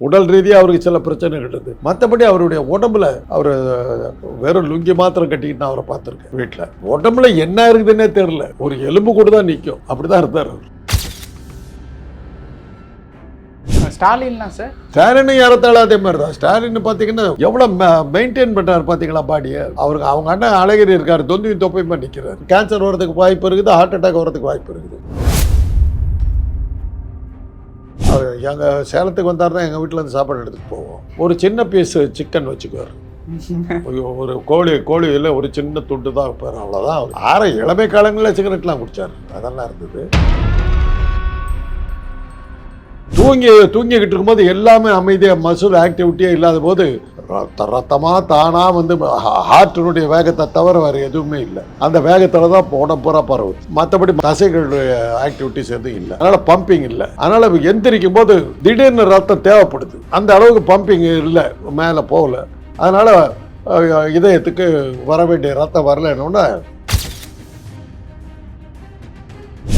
உடல் ரீதியாக அவருக்கு சில பிரச்சனைகள் இருக்குது மற்றபடி அவருடைய உடம்புல அவர் வெறும் லுங்கி மாத்திரம் கட்டிக்கிட்டு நான் அவரை பார்த்துருக்கேன் வீட்டில் உடம்புல என்ன இருக்குதுன்னே தெரில ஒரு எலும்பு கூட தான் நிற்கும் அப்படி தான் இருந்தார் அவர். ஸ்டாலின்லாம் சார். ஸ்டாலின் ஏறத்தாழ அதே மாதிரி தான் ஸ்டாலின் பார்த்தீங்கன்னா எவ்வளோ மெயின்டைன் பண்ணுறாரு பார்த்தீங்களா பாடியை? அவருக்கு அவங்க அண்ணன் அழகிரி இருக்கார். தொந்தி தொப்பையுமா நிற்கிறார் கேன்சர் வரதுக்கு வாய்ப்பு இருக்குது ஹார்ட் அட்டாக் வரதுக்கு வாய்ப்பு இருக்குது. அவர் எங்கள் சேலத்துக்கு வந்தாருன்னா எங்கள் வீட்டில் இருந்து சாப்பாடு எடுத்துகிட்டு போவோம். ஒரு சின்ன பீஸு சிக்கன் வச்சுக்குவார். ஒரு- கோழி கோழி கோழியில் ஒரு சின்ன துண்டு தான் வைப்பார் அவ்வளோதான் ஆற இளமை காலங்களில் சிகரெட்லாம் குடிச்சார். அதெல்லாம் இருந்தது. தூங்கி தூங்கிக்கிட்டு இருக்கும்போது எல்லாமே அமைதியாக மசூல் ஆக்டிவிட்டியே இல்லாத போது ரத்தமாக தானாக வந்து ஹார்ட்டினுடைய வேகத்தை தவிர வேறு எதுவுமே இல்லை. அந்த வேகத்தில் தான் போன பூரா பரவுது மற்றபடி தசைகளுடைய ஆக்டிவிட்டிஸ் எதுவும் இல்லை. அதனால் பம்பிங் இல்லை. அதனால் எந்திரிக்கும் போது திடீர்னு ரத்தம் தேவைப்படுது. அந்த அளவுக்கு பம்பிங் இல்லை. மேலே போகல. அதனால் இதயத்துக்கு வர வேண்டிய ரத்தம் வரலன்னொன்னே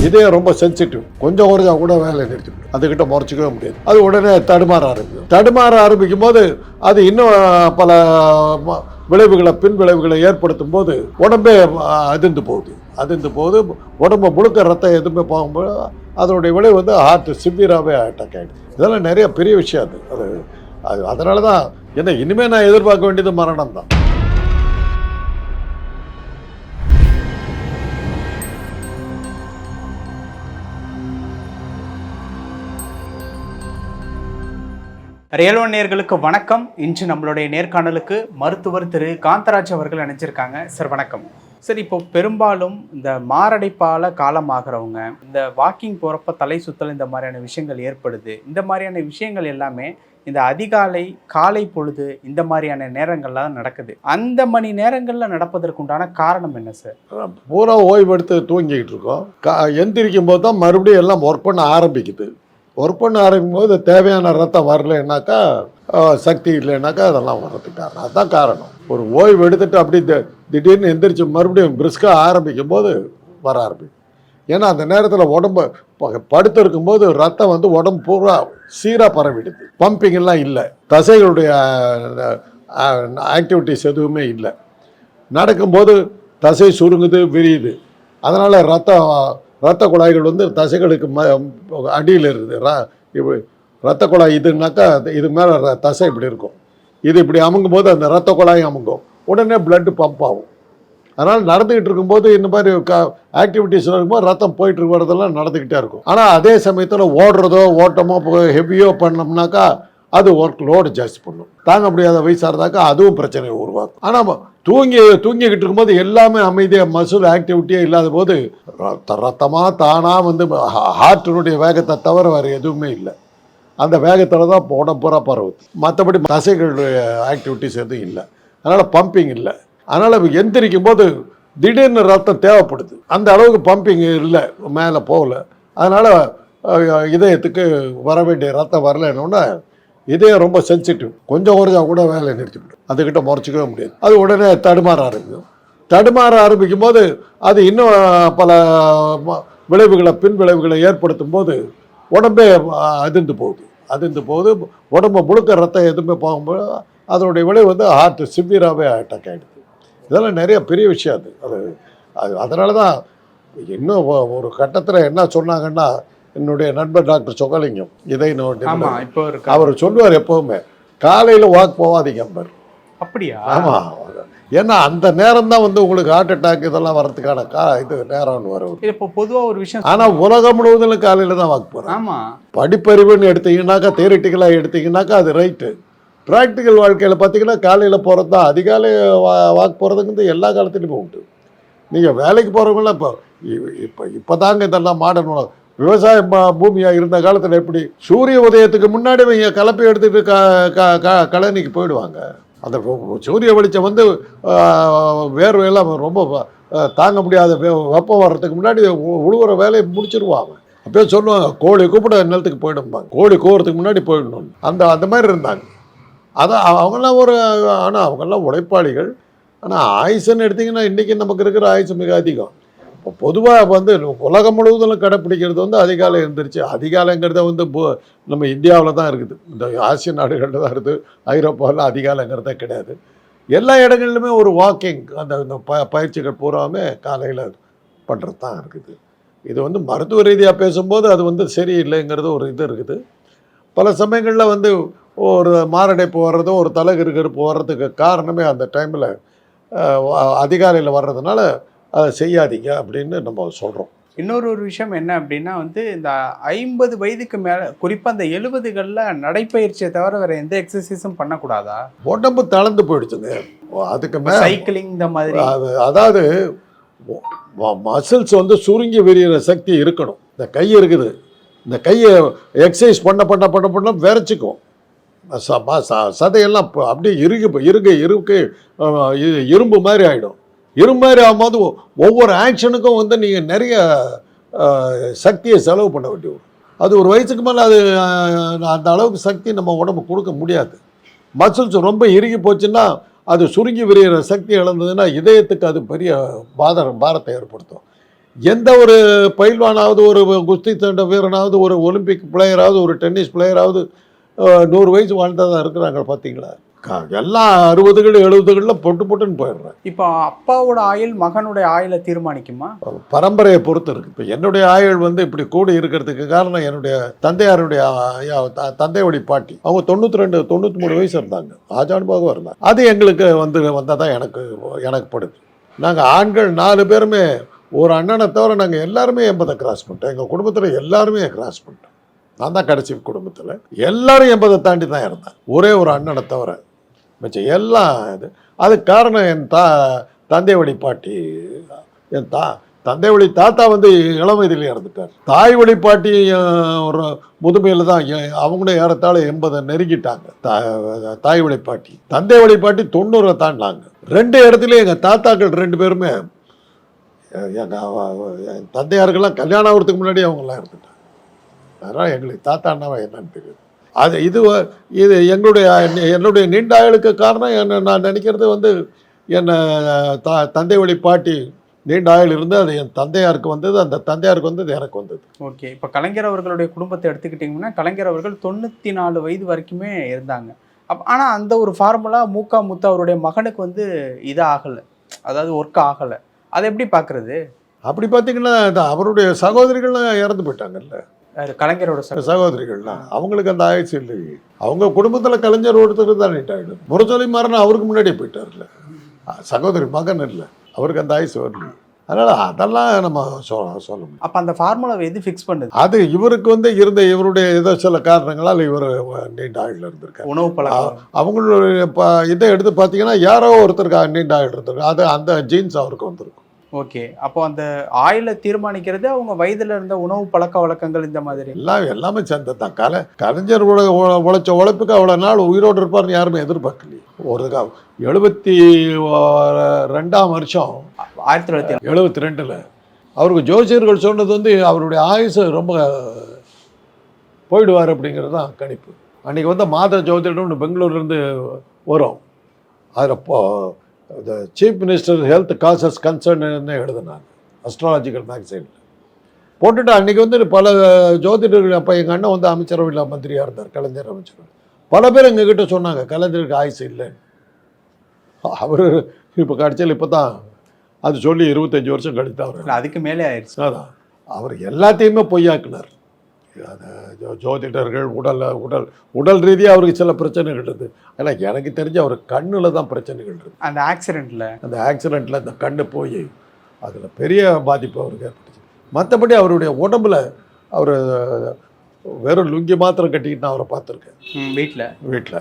இதயம் ரொம்ப சென்சிட்டிவ் கொஞ்சம் குறைஞ்சா கூட வேலை நிறுத்திடும் அதுக்கிட்ட முறைச்சிக்கவே முடியாது. அது உடனே தடுமாற ஆரம்பிக்கும். தடுமாற ஆரம்பிக்கும் போது அது இன்னும் பல ம- விளைவுகளை பின் விளைவுகளை ஏற்படுத்தும் போது உடம்பே அதிர்ந்து போகுது. அதிர்ந்து போகுது. உடம்பு முழுக்க ரத்தம் எதுவுமே போகும்போது அதனுடைய விளைவு வந்து ஹார்ட் சிவியராகவே அட்டாக் ஆகிடுது இதெல்லாம் நிறைய பெரிய விஷயம் அது. அது அது அதனால தான் என்ன இனிமேல் நான் எதிர்பார்க்க வேண்டியது மரணம் தான் ரயில்வே நேர்களுக்கு நேயர்களுக்கு வணக்கம். இன்று நம்மளுடைய நேர்காணலுக்கு மருத்துவர் திரு. காந்தராஜ் அவர்கள் நினைச்சிருக்காங்க சார் வணக்கம். சார் இப்போ பெரும்பாலும் இந்த மாரடைப்பால காலமாகிறவங்க இந்த வாக்கிங் போகிறப்ப தலை சுத்தல் இந்த மாதிரியான விஷயங்கள் ஏற்படுது. இந்த மாதிரியான விஷயங்கள் எல்லாமே இந்த அதிகாலை காலை பொழுது இந்த மாதிரியான நேரங்கள்லாம் தான் நடக்குது. அந்த மணி நேரங்களில் நடப்பதற்குண்டான காரணம் என்ன சார்? பூரா ஓய்வெடுத்து தூங்கிக்கிட்டு இருக்கோம். கா எந்திரிக்கும் போது தான் மறுபடியும் எல்லாம் ஒர்க் பண்ண ஆரம்பிக்குது. ஒர்க் பண்ண ஆரம்பிக்கும் போது தேவையான ரத்தம் வரலைன்னாக்கா சக்தி இல்லைன்னாக்கா அதெல்லாம் வர்றதுக்கு காரணம். அதுதான் காரணம். ஒரு ஓய்வு எடுத்துட்டு அப்படி திடீர்னு எந்திரிச்சு மறுபடியும் பிரிஸ்காக ஆரம்பிக்கும் போது வர ஆரம்பிக்கும். ஏன்னா அந்த நேரத்தில் உடம்பு ப- படுத்திருக்கும் போது ரத்தம் வந்து உடம்பு பூரா சீராக பரவிடுது. பம்பிங்கெல்லாம் இல்லை. தசைகளுடைய ஆக்டிவிட்டிஸ் எதுவுமே இல்லை. நடக்கும்போது தசை சுருங்குது விரியுது. அதனால் ரத்தம் ரத்த குழாய்கள் வந்து தசைகளுக்கு ம அடியில் இருக்குது. ர இப்ப ரத்த குழாய் இதுனாக்கா இது மேலே தசை இப்படி இருக்கும். இது இப்படி அமுங்கும் போது அந்த ரத்த குழாய் அமுங்கும். உடனே பிளட்டு பம்ப் ஆகும். அதனால் நடந்துக்கிட்டு இருக்கும்போது இந்த மாதிரி க ஆக்டிவிட்டீஸ் இருக்கும்போது ரத்தம் போயிட்டு இருக்கிறதெல்லாம் நடந்துக்கிட்டே இருக்கும். ஆனால் அதே சமயத்தில் ஓடுறதோ ஓட்டமோ ஹெவியோ பண்ணோம்னாக்கா அது ஒர்க் லோடு ஜாஸ்தி பண்ணும். தாங்க முடியாத வயசாக இருந்தாக்கா அதுவும் பிரச்சனையை உருவாக்கும். ஆனால் தூங்கி தூங்கிக்கிட்டு இருக்கும்போது எல்லாமே அமைதியாக மசூல் ஆக்டிவிட்டியே இல்லாத போது ரத்த ரத்தமாக தானாக வந்து ஹார்ட்டினுடைய வேகத்தை தவிர வேறு எதுவுமே இல்லை. அந்த வேகத்தில் தான் உடம்பு பூரா பரவுது மற்றபடி தசைகளுடைய ஆக்டிவிட்டிஸ் எதுவும் இல்லை. அதனால் பம்பிங் இல்லை. அதனால் எந்திரிக்கும் போது திடீர்னு ரத்தம் தேவைப்படுது. அந்த அளவுக்கு பம்பிங் இல்லை. மேலே போகல. அதனால் இதயத்துக்கு வர வேண்டிய ரத்தம் வரலன்னொன்னே இதயம் ரொம்ப சென்சிட்டிவ் கொஞ்சம் குறைஞ்சா கூட வேலை நிறுத்திவிடும். அதுக்கிட்ட முறைச்சிக்கவே முடியாது. அது உடனே தடுமாற ஆரம்பிக்கும். தடுமாற ஆரம்பிக்கும் போது அது இன்னும் பல ம- விளைவுகளை பின் விளைவுகளை ஏற்படுத்தும் போது உடம்பே அதிர்ந்து போகுது. அதிர்ந்து போகுது. உடம்பு முழுக்க ரத்தம் எதுவுமே போகும்போது அதனுடைய விளைவு வந்து ஹார்ட் சிவியராகவே அட்டாக் ஆகிடுது இதெல்லாம் நிறைய பெரிய விஷயம் அது. அது அதனால தான் இன்னும் ஒரு கட்டத்தில் என்ன சொன்னாங்கன்னா என்னுடைய நண்பர் டாக்டர் சொக்கலிங்கம் இதை நோட்டி ஆமா அவர் சொல்லுவார் எப்பவுமே காலையில் வாக் போகாதீங்க அம்பர் அப்படியா? ஆமாம் ஏன்னா அந்த நேரம் தான் வந்து உங்களுக்கு ஹார்ட் அட்டாக் இதெல்லாம் வரதுக்கான கா இது நேரம்னு வரும். இப்போ பொதுவா ஒரு விஷயம் ஆனால் உலகம் முழுவதும் காலையில் தான் வாக் போகிறேன் ஆமா. படிப்பறிவுன்னு எடுத்தீங்கன்னாக்கா தேரிட்டிக்கலாக எடுத்தீங்கன்னாக்கா அது ரைட்டு ப்ராக்டிக்கல் வாழ்க்கையில் பார்த்தீங்கன்னா காலையில் போகிறது தான் அதிகாலை வா வாக் போகிறதுங்கிறது எல்லா காலத்துலையுமே உண்டு. நீங்கள் வேலைக்கு போகிறவங்களாம் இப்போ இப்போ இப்போ தாங்க இதெல்லாம் மாடர்ன் உலகம். விவசாய பூமியாக இருந்த காலத்தில் எப்படி? சூரிய உதயத்துக்கு முன்னாடி இவங்க கலப்பை எடுத்துகிட்டு க க க கழனிக்கு போயிடுவாங்க. அந்த சூரிய வெளிச்சம் வந்து வேர்வையெல்லாம் ரொம்ப தாங்க முடியாத வெ- வெப்பம் வர்றதுக்கு முன்னாடி உழுவுற வேலையை முடிச்சிருவாங்க. அப்பயே சொல்லுவாங்க கோழி கூப்பிட நிலத்துக்கு போயிடும்பாங்க. கோழி கூவுறதுக்கு முன்னாடி போயிடணும் அந்த அந்த மாதிரி இருந்தாங்க. அதான் அவங்கெல்லாம் ஒரு ஆனால் அவங்கெல்லாம் உழைப்பாளிகள். ஆனால் ஆயுசுன்னு எடுத்திங்கன்னா இன்றைக்கி நமக்கு இருக்கிற ஆயுசு மிக அதிகம். இப்போ பொதுவாக வந்து உலகம் முழுவதும் கடைப்பிடிக்கிறது வந்து அதிகாலை இருந்துருச்சு அதிகாலைங்கிறத வந்து நம்ம இந்தியாவில் தான் இருக்குது. இந்த ஆசிய நாடுகளில் தான் இருக்குது. ஐரோப்பாவில் அதிகாலைங்கிறதே கிடையாது. எல்லா இடங்கள்லையுமே ஒரு வாக்கிங் அந்த இந்த ப பயிற்சிகள் பூராமே காலையில் பண்ணுறது தான் இருக்குது. இது வந்து மருத்துவ ரீதியாக பேசும்போது அது வந்து சரியில்லைங்கிறது ஒரு இது இருக்குது. பல சமயங்களில் வந்து ஒரு மாரடைப்பு வர்றதோ ஒரு தலைகிருகிருப்பு வர்றதுக்கு காரணமே அந்த டைமில் அதிகாலையில் வர்றதுனால அதை செய்யாதீங்க அப்படின்னு நம்ம சொல்கிறோம் இன்னொரு ஒரு விஷயம் என்ன அப்படின்னா வந்து இந்த ஐம்பது வயதுக்கு மேலே குறிப்பாக அந்த எழுபதுகளில் நடைப்பயிற்சியை தவிர வேற எந்த எக்ஸசைஸும் பண்ணக்கூடாதா? உடம்பு தளர்ந்து போயிடுச்சுங்க. அதுக்கு மேலே சைக்கிளிங் இந்த மாதிரி. அது அதாவது மசில்ஸ் வந்து சுருங்கி விரிகிற சக்தி இருக்கணும். இந்த கை இருக்குது. இந்த கையை எக்ஸசைஸ் பண்ண பண்ண பண்ண பண்ண விரைச்சிக்கும். சதையெல்லாம் அப்படியே இருக்கு அஹ், இ- இரும்பு மாதிரி ஆகிடும் இருமாரி ஆகும்போது ஒவ்வொரு ஆக்ஷனுக்கும் வந்து நீங்கள் நிறைய சக்தியை செலவு பண்ண வேண்டிய அது ஒரு வயசுக்கு மேலே அது அந்த அளவுக்கு சக்தி நம்ம உடம்பு கொடுக்க முடியாது. மசில்ஸ் ரொம்ப இறுகி போச்சுன்னா அது சுருங்கி விரிகிற சக்தி இழந்ததுன்னா இதயத்துக்கு அது பெரிய பாதம் பாரத்தை ஏற்படுத்தும். எந்த ஒரு பயில்வானாவது ஒரு குஸ்தி தண்ட வீரனாவது ஒரு ஒலிம்பிக் பிளேயராவது ஒரு டென்னிஸ் பிளேயராவது நூறு வயசு வாழ்ந்ததாக இருக்கிறாங்க பார்த்தீங்களா எல்லாம் அறுபதுகள் எழுபதுகளில் பொட்டு பொட்டுன்னு போயிடுறேன். இப்போ அப்பாவோட ஆயுள் மகனுடைய ஆயுளை தீர்மானிக்குமா? பரம்பரையை பொறுத்து இருக்கு. இப்போ என்னுடைய ஆயுள் வந்து இப்படி கூடி இருக்கிறதுக்கு காரணம் என்னுடைய தந்தையாருடைய ஆ- த- தந்தை வழி பாட்டி. அவங்க தொண்ணூற்றி ரெண்டு தொண்ணூற்றி மூணு வயசு இருந்தாங்க. ஆஜானுபாகம் இருந்தாங்க அது எங்களுக்கு வந்து வந்தால் தான் எனக்கு எனக்கு படுது. நாங்கள் ஆண்கள் நாலு பேருமே ஒரு அண்ணனை தவிர நாங்கள் எல்லாருமே எண்பதை கிராஸ் பண்ணிட்டோம். எங்கள் குடும்பத்தில் எல்லாருமே கிராஸ் பண்ணிட்டோம். நான் தான் கடைசி குடும்பத்தில். எல்லாரும் எண்பதை தாண்டி தான் இருந்தேன். ஒரே ஒரு அண்ணனை தவிர மிச்சம் எல்லாம் இது. அதுக்கு காரணம் என் தா தந்தை வழி பாட்டி என் தா தந்தை வழி தாத்தா வந்து இளம் வயதில் இறந்துட்டார். தாய் வழி பாட்டி ஒரு முதுமையில் தான் அவங்களும் ஏறத்தாழ எண்பதை நெருங்கிட்டாங்க. தா- தாய் வழி பாட்டி. தந்தை வழி பாட்டி தொண்ணூறை தாண்டினாங்க. ரெண்டு இடத்துலையும் எங்கள் தாத்தாக்கள் ரெண்டு பேருமே எங்கள் என் தந்தையாருக்கெல்லாம் கல்யாணம் ஆகிறதுக்கு முன்னாடி அவங்களாம் இருந்துட்டாங்க அதனால் எங்களுக்கு தாத்தா அண்ணாவை என்னன்னு தெரியும் அது இது இது எங்களுடைய என்னுடைய நீண்ட ஆயுளுக்கு காரணம் என்ன நான் நினைக்கிறது வந்து என்னை த தந்தை வழி பாட்டி நீண்ட ஆயுள் இருந்து அது என் தந்தையாருக்கு வந்தது அந்த தந்தையாருக்கு வந்தது எனக்கு வந்தது. ஓகே இப்போ கலைஞர் அவர்களுடைய குடும்பத்தை எடுத்துக்கிட்டிங்கன்னா கலைஞர் அவர்கள் தொண்ணூற்றி நாலு வயது வரைக்குமே இருந்தாங்க. அப் ஆனால் அந்த ஒரு ஃபார்முலா மூக்கா முத்து அவருடைய மகனுக்கு வந்து இது ஆகலை. அதாவது ஒர்க் ஆகலை. அதை எப்படி பார்க்குறது அப்படி பார்த்தீங்கன்னா அவருடைய சகோதரிகள்லாம் இறந்து போயிட்டாங்கல்ல. கலைஞரோட சக சகோதரிகள்லாம் அவங்களுக்கு அந்த ஆயுசு இல்லை அவங்க குடும்பத்தில் கலைஞர் ஒருத்தர் தான் நீட் ஆகிடும் முரசொலி மாறன் அவருக்கு முன்னாடியே போயிட்டார்ல. சகோதரி மகன் இல்லை. அவருக்கு அந்த ஆயுசு வரல. அதனால் அதெல்லாம் நம்ம சொல்ல சொல்ல முடியும். அப்போ அந்த ஃபார்முலாவை எது ஃபிக்ஸ் பண்ணுது? அது இவருக்கு வந்து இருந்த இவருடைய ஏதோ சில காரணங்களால் இவர் நீண்ட ஆயுள் இருந்திருக்காரு. உணவு பழக்கம். அவங்களுடைய இதை எடுத்து பார்த்தீங்கன்னா யாரோ ஒருத்தருக்கு நீண்ட ஆயுள் இருந்திருக்கு அது அந்த ஜீன்ஸ் அவருக்கு வந்திருக்கும். ஓகே. அப்போ அந்த ஆயிலை தீர்மானிக்கிறது அவங்க வயதுல இருந்த உணவு பழக்க வழக்கங்கள் இந்த மாதிரி? எல்லாம் எல்லாமே சேர்ந்தது தான் கலை கலைஞர் உழ உழ- உழைச்ச உழைப்புக்கு அவ்வளோ நாள் உயிரோடு இருப்பார்னு யாருமே எதிர்பார்க்கலையே. ஒரு எழுபத்தி ரெண்டாம் வருஷம் ஆயிரத்தி தொள்ளாயிரத்தி எழுபத்தி ரெண்டில் அவருக்கு ஜோசியர்கள் சொன்னது வந்து அவருடைய ஆயுசு ரொம்ப போயிடுவார் அப்படிங்கிறது தான் கணிப்பு. அன்றைக்கி வந்து மாத ஜோதிடம்னு பெங்களூர்லேருந்து வரும். அதில் போ இந்த சீஃப் மினிஸ்டர் ஹெல்த் காசஸ் கன்சர்ன்னு எழுதினாங்க அஸ்ட்ராலஜிக்கல் மேக்சைனில் போட்டுட்டு அன்றைக்கி வந்து பல ஜோதிடர்கள் அப்போ எங்கள் அண்ணன் வந்து அமைச்சரவையில் மந்திரியாக இருந்தார் கலைஞர் அமைச்சர் பல பேர் எங்ககிட்ட சொன்னாங்க கலைஞருக்கு ஆயுசு இல்லைன்னு. அவர் இப்போ கடைசியில் இப்போ தான் அது சொல்லி இருபத்தஞ்சி வருஷம் கழித்து அவர். இல்ல, அதுக்கு மேலே ஆயிடுச்சு. அதான். அவர் எல்லாத்தையுமே பொய்யாக்குனார். ஜோ- ஜோதிடர்கள் உடல் உடல் உடல் ரீதியாக அவருக்கு சில பிரச்சனைகள் இருக்குது ஆனால் எனக்கு தெரிஞ்சு அவர் கண்ணில் தான் பிரச்சனைகள் இருக்குது அந்த ஆக்சிடென்ட்ல அந்த ஆக்சிடெண்ட்டில் இந்த கண்ணு போய் அதில் பெரிய பாதிப்பு அவருக்கு ஏற்பட்டுச்சு. மற்றபடி அவருடைய உடம்புல அவர் வெறும் லுங்கி மாத்திரம் கட்டிக்கிட்டு நான் அவரை பார்த்துருக்கேன். வீட்டில் வீட்டில்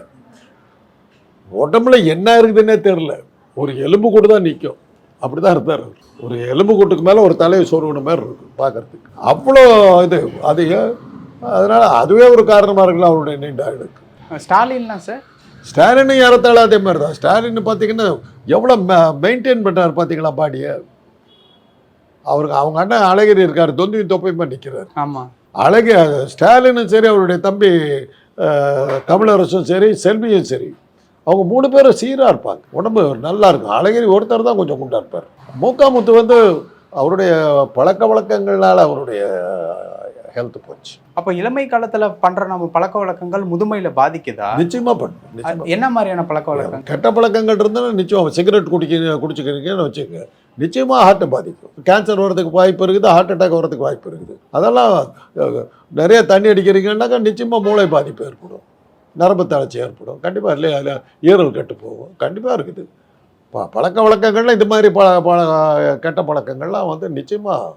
உடம்புல என்ன இருக்குதுன்னே தெரில ஒரு எலும்பு கூடு தான் நிற்கும் அப்படி தான் இருந்தார். ஒரு எலும்பு கூட்டுக்கு மேலே ஒரு தலையை சொருகின மாதிரி இருக்கும் பார்க்கறதுக்கு. அவ்வளோ இது அது ஏன் அதனால் அதுவே ஒரு காரணமாக இருக்கலாம் அவருடைய நீண்ட ஆயுளுக்கு. ஸ்டாலின்லாம் சார்? ஸ்டாலின் ஏறத்தாழ அதே மாதிரி தான். ஸ்டாலின் பார்த்தீங்கன்னா எவ்வளோ மெயின்டைன் பண்ணுறாரு பார்த்தீங்களா பாடியை? அவருக்கு அவங்க அண்ணன் அழகிரி இருக்கார் தொந்தி தொப்பையுமா நிற்கிறார் ஆமா. அழகிய ஸ்டாலினும் சரி அவருடைய தம்பி அஹ், கமலரசும் சரி செல்வியும் சரி அவங்க மூணு பேரும் சீராக இருப்பாங்க. உடம்பு நல்லா இருக்கும். அழகிரி ஒருத்தர் தான் கொஞ்சம் குண்டா இருப்பார். மூக்காமுத்து வந்து அவருடைய பழக்க வழக்கங்களால் அவருடைய ஹெல்த் போச்சு. அப்போ இளமை காலத்துல பண்ற நம்ம பழக்க வழக்கங்கள் முதுமையில பாதிக்குதா? நிச்சயமா பண்ணும். நிச்சயமா என்ன மாதிரியான பழக்க வழக்கங்கள்? கெட்ட பழக்கங்கள் இருந்தாலும் நிச்சயம் சிகரெட் குடிக்க குடிச்சுக்கிறீங்கன்னு வச்சுக்கோங்க. நிச்சயமாக ஹார்ட்டை பாதிக்கும். கேன்சர் வர்றதுக்கு வாய்ப்பு இருக்குது ஹார்ட் அட்டாக் வர்றதுக்கு வாய்ப்பு இருக்குது. அதெல்லாம் நிறைய தண்ணி அடிக்கிறீங்கன்னாக்கா நிச்சயமாக மூளை பாதிப்பு ஏற்படும். நரம்பு தளர்ச்சி ஏற்படும். கண்டிப்பாக இல்லையா இல்லை ஈரல் கெட்டு போகும். கண்டிப்பாக இருக்குது. ப பழக்க வழக்கங்கள்ல இந்த மாதிரி பழ பழ கெட்ட பழக்கங்கள்லாம் வந்து நிச்சயமாக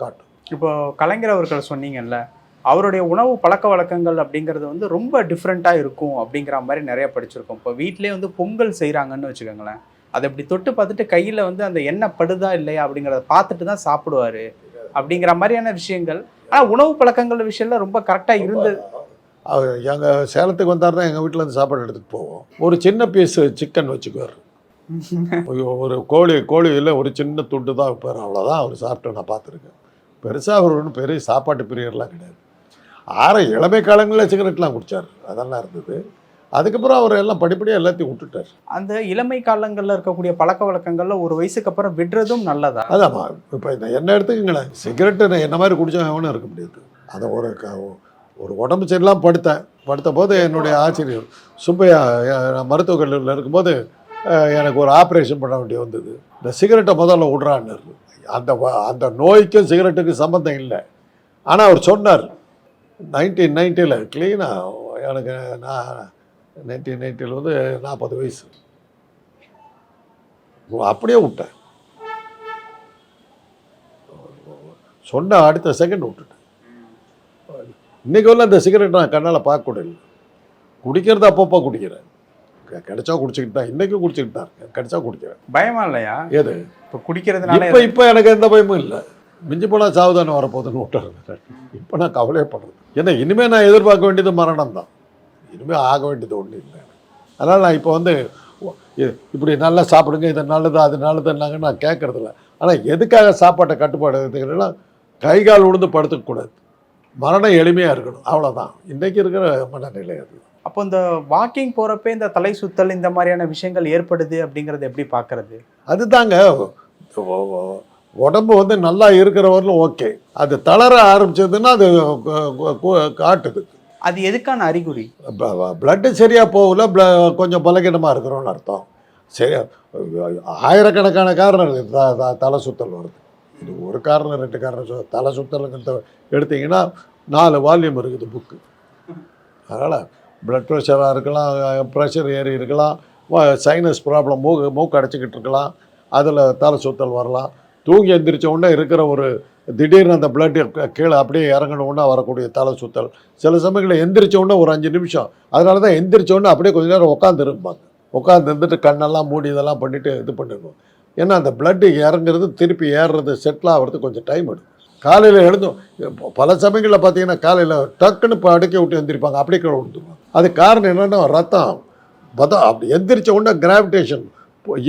காட்டும். இப்போ கலைஞர் அவர்கள் சொன்னீங்கல்ல அவருடைய உணவு பழக்க வழக்கங்கள் அப்படிங்கிறது வந்து ரொம்ப டிஃப்ரெண்ட்டாக இருக்கும் அப்படிங்கிற மாதிரி நிறைய படிச்சிருக்கோம். இப்போ வீட்டிலே வந்து பொங்கல் செய்கிறாங்கன்னு வச்சுக்கோங்களேன். அதை இப்படி தொட்டு பார்த்துட்டு கையில் வந்து அந்த எண்ணெய் படுதா இல்லையா அப்படிங்கிறத பார்த்துட்டு தான் சாப்பிடுவாரு அப்படிங்கிற மாதிரியான விஷயங்கள். ஆனால் உணவு பழக்கங்கள் விஷயம்ல ரொம்ப கரெக்டாக இருந்தது. அவர் எங்கள் சேலத்துக்கு வந்தாருன்னா எங்கள் வீட்டில் இருந்து சாப்பாடு எடுத்துகிட்டு போவோம். ஒரு சின்ன பீஸ் சிக்கன் வச்சுக்குவார். ஒரு- ஒரு கோழி கோழியில் ஒரு சின்ன துண்டு தான் வைப்பார். அவ்வளோதான் அவர் சாப்பிட்டு நான் பார்த்துருக்கேன். பெருசாக அவர் ஒன்றும் பெரிய சாப்பாட்டு பிரியர்லாம் கிடையாது. ஆற இளமை காலங்களில் சிகரெட்லாம் குடித்தார் அதெல்லாம் இருந்தது. அதுக்கப்புறம் அவர் எல்லாம் படிப்படியாக எல்லாத்தையும் விட்டுட்டார். அந்த இளமை காலங்களில் இருக்கக்கூடிய பழக்க வழக்கங்கள்ல ஒரு வயசுக்கு அப்புறம் விடுறதும் நல்லதா? அதாம்மா இப்போ என்ன எடுத்துக்கங்களேன். சிகரெட்டு என்ன மாதிரி குடிச்சா எவனும் இருக்க முடியாது. அதை ஒரு க- ஒரு உடம்பு சரியில்லாம படுத்தேன். படுத்த போது என்னுடைய ஆசிரியர் சுப்பையா நான் மருத்துவக் கல்லூரியில் இருக்கும்போது எனக்கு ஒரு ஆப்ரேஷன் பண்ண வேண்டிய வந்தது. இந்த சிகரெட்டை முதல்ல விட்றான்னு அந்த வ- அந்த நோய்க்கும் சிகரெட்டுக்கும் சம்மந்தம் இல்லை. ஆனால் அவர் சொன்னார் நைன்டீன் நைன்ட்டியில் க்ளீனாக எனக்கு நான் நைன்டீன் நைன்ட்டியில் வந்து நாற்பது வயசு. அப்படியே விட்டேன். சொன்ன அடுத்த செகண்ட் விட்டுட்டேன். இன்னைக்கு வரல இந்த சிகரெட் நான் கண்ணால் பார்க்க இல்லை. குடிக்கிறது அப்பப்போ குடிக்கிறேன். கிடைச்சா குடிச்சிக்கிட்டு தான் இன்றைக்கும் குடிச்சிக்கிட்டு தான் இருக்கேன். கிடைச்சா குடிக்கிறேன். பயமா இல்லையா? ஏது இப்போ குடிக்கிறதுனால இப்போ இப்போ எனக்கு எந்த பயமும் இல்லை. மிஞ்சி போனால் சாவுதானே வரப்போகுதுன்னு விட்டுறது இப்போ நான் கவலையப்படுறது ஏன்னா இனிமேல் நான் எதிர்பார்க்க வேண்டியது மரணம் தான். இனிமேல் ஆக வேண்டியது ஒன்றும் இல்லை. அதனால் நான் இப்போ வந்து இப்படி நல்லா சாப்பிடுங்க இது நல்லது அது நல்லதுன்னாங்க நான் கேட்கறதில்ல. ஆனால் எதுக்காக சாப்பாட்டை கட்டுப்பாடு கை கால் விழுந்து படுத்துக்கக்கூடாது. மரணம் எளிமையாக இருக்கணும். அவ்வளோதான் இன்றைக்கி இருக்கிற மனநிலை அது. அப்போ இந்த வாக்கிங் போறப்ப இந்த தலை சுத்தல் இந்த மாதிரியான விஷயங்கள் ஏற்படுது அப்படிங்கறது எப்படி பார்க்கறது அதுதாங்க உடம்பு வந்து நல்லா இருக்கிறவர்களும் ஓகே அது தளர ஆரம்பிச்சதுன்னா அது காட்டுது. அது எதுக்கான அறிகுறி? பிளட்டு சரியாக போகல ப்ள கொஞ்சம் பலகீனமாக இருக்கிறோன்னு அர்த்தம். சரி ஆயிரக்கணக்கான காரணம் தலை சுத்தல் வருது. இது ஒரு காரணம் ரெண்டு காரணம் சொ- தலை சுத்தலுங்கிறத எடுத்தீங்கன்னா நாலு வால்யூம் இருக்குது புக்கு அதனால் ப்ளட் ப்ரெஷராக இருக்கலாம் ப்ரெஷர் ஏறி இருக்கலாம் சைனஸ் ப்ராப்ளம் மூக்கு மூக்கு அடைச்சிக்கிட்டு இருக்கலாம் அதில் தலை சுத்தல் வரலாம். தூங்கி எந்திரிச்ச உடனே இருக்கிற ஒரு திடீர்னு அந்த பிளட் கீழே அப்படியே இறங்கணுன்னா வரக்கூடிய தலை சுத்தல். சில சமயங்களில் எந்திரிச்ச உடனே ஒரு அஞ்சு நிமிஷம். அதனால தான் எந்திரிச்ச உடனே அப்படியே கொஞ்ச நேரம் உட்காந்துருப்பாங்க உட்காந்து இருந்துட்டு கண்ணெல்லாம் மூடி இதெல்லாம் பண்ணிவிட்டு இது பண்ணிடணும் ஏன்னா அந்த பிளட்டு இறங்குறது திருப்பி ஏறுறது செட்டில் ஆகிறது கொஞ்சம் டைம் எடுக்கும். காலையில் எழுந்தும் பல சமயங்களில் பார்த்தீங்கன்னா காலையில் டக்குன்னு இப்போ அடக்கி விட்டு எழுந்திருப்பாங்க அப்படியே கீழே விழுந்துருவாங்க. அது காரணம் என்னென்னா ரத்தம் பதம் அப்படி எந்திரிச்ச உடனே கிராவிடேஷன்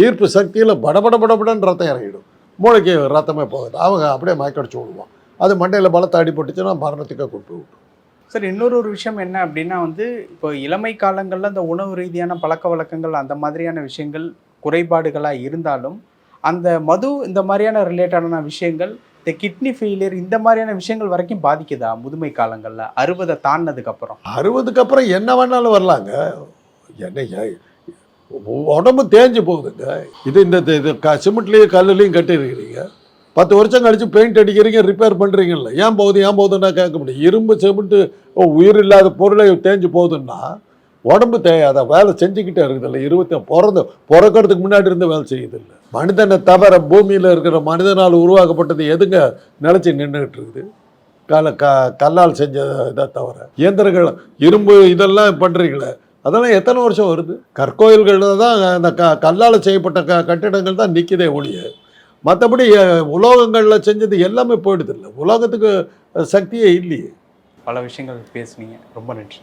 ஈர்ப்பு சக்தியில் படபட படபடன்னு ரத்தம் இறங்கிடும். மூளைக்கு ரத்தமே போகுது. அவங்க அப்படியே மயக்கடிச்சு விடுவான் அது மண்டையில் பலத்தை அடிபட்டுச்சுன்னா மரணத்துக்கே கொண்டு விட்டு சார் இன்னொரு ஒரு விஷயம் என்ன அப்படின்னா வந்து இப்போ இளமை காலங்களில் இந்த உணவு ரீதியான பழக்க வழக்கங்கள் அந்த மாதிரியான விஷயங்கள் குறைபாடுகளாக இருந்தாலும் அந்த மது இந்த மாதிரியான ரிலேட்டடான விஷயங்கள் இந்த கிட்னி ஃபெயிலியர் இந்த மாதிரியான விஷயங்கள் வரைக்கும் பாதிக்குதா முதுமை காலங்களில்? அறுபதை தாண்டினதுக்கு அப்புறம். அறுபதுக்கு அப்புறம் என்ன வேணாலும் வரலாங்க. என்ன உடம்பு தேஞ்சு போகுதுங்க. இது இந்த இது- இது க சிமெண்ட்லேயும் கல்லுலேயும் கட்டிருக்கிறீங்க பத்து வருஷம் கழிச்சு பெயிண்ட் அடிக்கிறீங்க ரிப்பேர் பண்ணுறீங்கல்ல ஏன் போகுது ஏன் போகுதுன்னா கேட்க முடியும். இரும்பு சிமெண்ட்டு உயிர் இல்லாத பொருளை தேஞ்சு போகுதுன்னா உடம்பு தேவையாத வேலை செஞ்சுக்கிட்டே இருக்குதில்ல. இருபத்தி பிறந்து பிறக்கிறதுக்கு முன்னாடி இருந்து வேலை செய்யுதில்ல. மனிதனை தவிர பூமியில் இருக்கிற மனிதனால் உருவாக்கப்பட்டது எதுங்க நிலச்சி நின்றுட்டு இருக்குது கல க கல்லால் செஞ்ச இதை தவிர. இயந்திரங்கள் இரும்பு இதெல்லாம் பண்ணுறீங்களே அதெல்லாம் எத்தனை வருஷம் வருது? கற்கோயில்களில் தான் அந்த க கல்லால் செய்யப்பட்ட க கட்டிடங்கள் தான் நிற்கிதே ஒழிய. மற்றபடி உலோகங்களில் செஞ்சது எல்லாமே போயிடுது இல்லை. உலோகத்துக்கு சக்தியே இல்லையே. பல விஷயங்கள் பேசுனீங்க. ரொம்ப நன்றி.